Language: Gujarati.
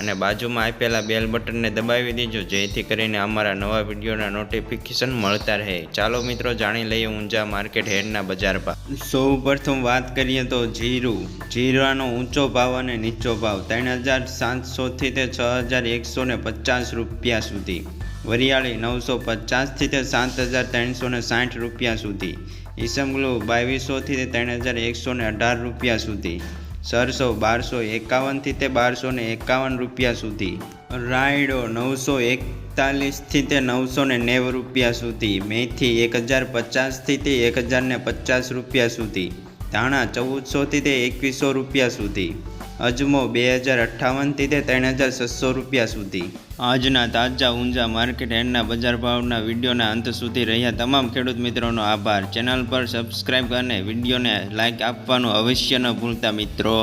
અને બાજુમાં આપેલા બેલ બટનને દબાવી દેજો, જેથી કરીને અમારા નવા વિડીયોના નોટિફિકેશન મળતા રહે. ચાલો મિત્રો, જાણી લઈએ ઊંઝા માર્કેટ હેડના બજાર ભાવ. સૌ પ્રથમ વાત કરીએ તો જીરું. જીરાનો ઊંચો ભાવ અને નીચો ભાવ, ત્રણ હજાર સાતસોથી તે છ હજાર એકસો ને પચાસ રૂપિયા સુધી. વરિયાળી નવસો પચાસથી તે સાત હજાર ત્રણસો ને સાઠ રૂપિયા સુધી. ઈસમગ્લુ બાવીસોથી તે ત્રણ હજાર એકસો ને અઢાર રૂપિયા સુધી. સરસો બારસો એકાવનથી તે બારસો ને એકાવન રૂપિયા સુધી. રાયડો નવસો એકતાલીસથી તે નવસો ને નેવું રૂપિયા સુધી. મેથી એક હજાર પચાસથી તે એક હજાર ને પચાસ રૂપિયા સુધી. ધાણા ચૌદસોથી તે એકવીસો રૂપિયા સુધી. અજમો બે હજાર અઠ્ઠાવનથી તે ત્રણ હજાર છસો રૂપિયા સુધી. આજના તાજા ઊંઝા માર્કેટ એન્ડના બજાર ભાવના વિડીયોના અંત સુધી રહ્યા તમામ ખેડૂત મિત્રોનો આભાર. ચેનલ પર સબસ્ક્રાઈબ અને વિડીયોને લાઇક આપવાનું અવશ્ય ન ભૂલતા મિત્રો.